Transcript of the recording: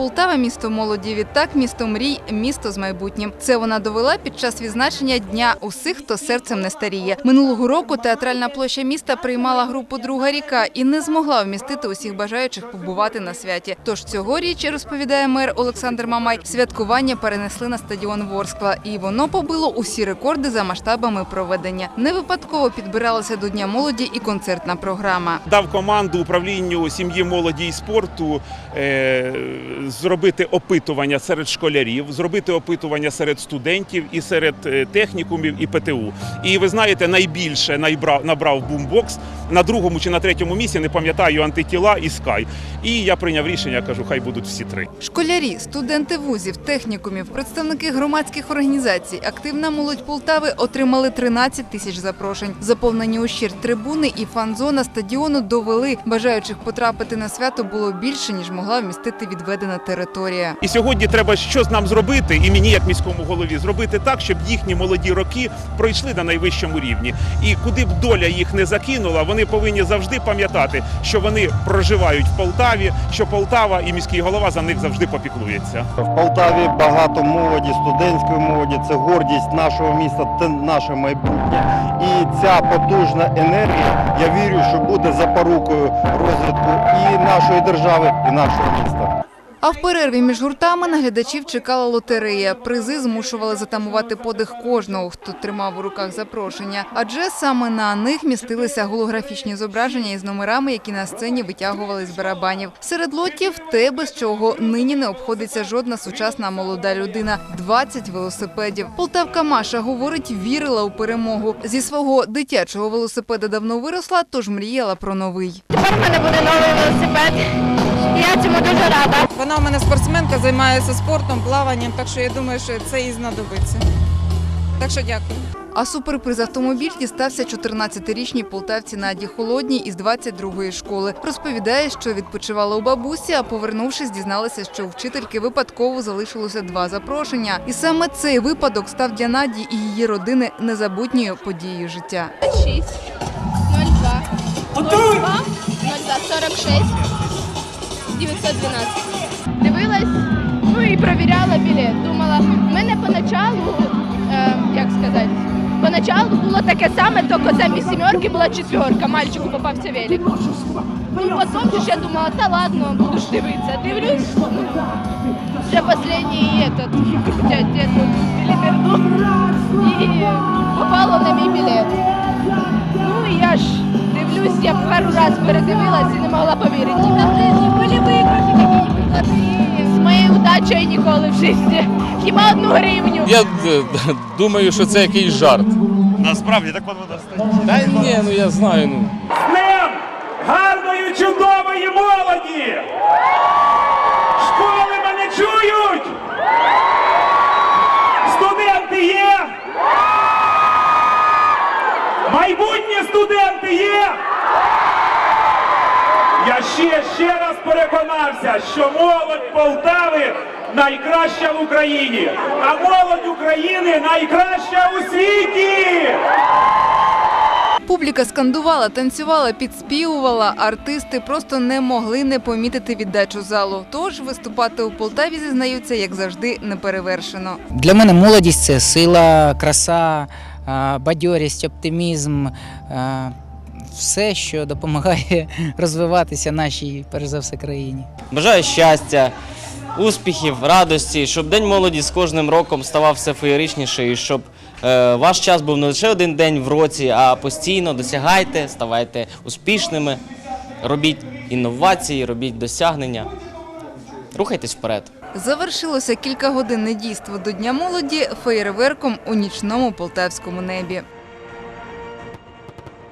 Полтава місто молоді. Відтак місто мрій, місто з майбутнім. Це вона довела під час відзначення дня усіх, хто серцем не старіє. Минулого року театральна площа міста приймала групу Друга ріка і не змогла вмістити усіх бажаючих побувати на святі. Тож цьогоріч, розповідає мер Олександр Мамай, святкування перенесли на стадіон Ворскла, і воно побило усі рекорди за масштабами проведення. Не випадково підбиралася до Дня молоді і концертна програма. дав команду управлінню сім'ї, молоді і спорту е, зробити опитування серед школярів, зробити опитування серед студентів і серед е, технікумів і ПТУ. І ви знаєте, найбільше набрав бумбокс на другому чи на третьому місці, не пам'ятаю, антитіла і скай. І я прийняв рішення, кажу, хай будуть всі три. Школярі, студенти вузів, технікумів, представники громадських організацій, активна молодь Полтави отримали 13 тисяч запрошень. Заповнені ущір трибуни і фан-зона стадіону довели. Бажаючих потрапити на свято було більше, ніж могла вмістити відведена територія. І сьогодні треба щось нам зробити, і мені, як міському голові, зробити так, щоб їхні молоді роки пройшли на найвищому рівні. І куди б доля їх не закинула, вони повинні завжди пам'ятати, що вони проживають в Полтаві, що Полтава і міський голова за них завжди попіклується. В Полтаві багато молоді, студентської молоді. Це гордість нашого міста, це наше майбутнє. І ця потужна енергія, я вірю, що буде запорукою розвитку і нашої держави, і нашого міста. А в перерві між гуртами на глядачів чекала лотерея. Призи змушували затамувати подих кожного, хто тримав у руках запрошення. Адже саме на них містилися голографічні зображення із номерами, які на сцені витягували з барабанів. Серед лотів те, без чого нині не обходиться жодна сучасна молода людина. 20 велосипедів. Полтавка Маша говорить, вірила у перемогу. Зі свого дитячого велосипеда давно виросла, тож мріяла про новий. Тепер в мене буде новий велосипед. І я цьому дуже рада. Вона у мене спортсменка, займається спортом, плаванням, так що я думаю, що це їй знадобиться. Так що дякую. А суперприз автомобіль дістався 14-річній полтавці Наді Холодній із 22-ї школи. Розповідає, що відпочивала у бабусі, а повернувшись, дізналася, що у вчительки випадково залишилося два запрошення. І саме цей випадок став для Наді і її родини незабутньою подією життя. 6, 02, 02, 02, 46, 912. Дивилась, ну і провіряла білет. Думала, в мене поначалу, е, як сказати, поначалу було таке саме, тільки замість сімерки була четверка, мальчику попався велик. Ну, потім я думала, та ладно, буду ж дивитися. Дивлюсь, ну, вже останній этот, дядь, біліберду, і попало на мій білет. Ну я ж дивлюсь, я пару раз передивилась і не могла повірити. Були виграші якісь. З моєю удачею ніколи в житті. Хіба одну гривню. Я е, думаю, що це якийсь жарт. Насправді так воно достатньо. Та ні, ну я знаю. Ну. Днем гарної чудової молоді! Школи мене чують! Студенти є! Майбутні студенти є! Ще ще раз переконався, що молодь Полтави найкраща в Україні, а молодь України найкраща у світі! Публіка скандувала, танцювала, підспівувала. Артисти просто не могли не помітити віддачу залу. Тож виступати у Полтаві зізнаються, як завжди, неперевершено. Для мене молодість це сила, краса, бадьорість, оптимізм, все, що допомагає розвиватися нашій, перш за все, країні. Бажаю щастя, успіхів, радості, щоб День молоді з кожним роком ставав все феєричніше і щоб е, ваш час був не лише один день в році, а постійно досягайте, ставайте успішними, робіть інновації, робіть досягнення. Рухайтесь вперед. Завершилося кількагодинне дійство до Дня молоді феєрверком у нічному полтавському небі.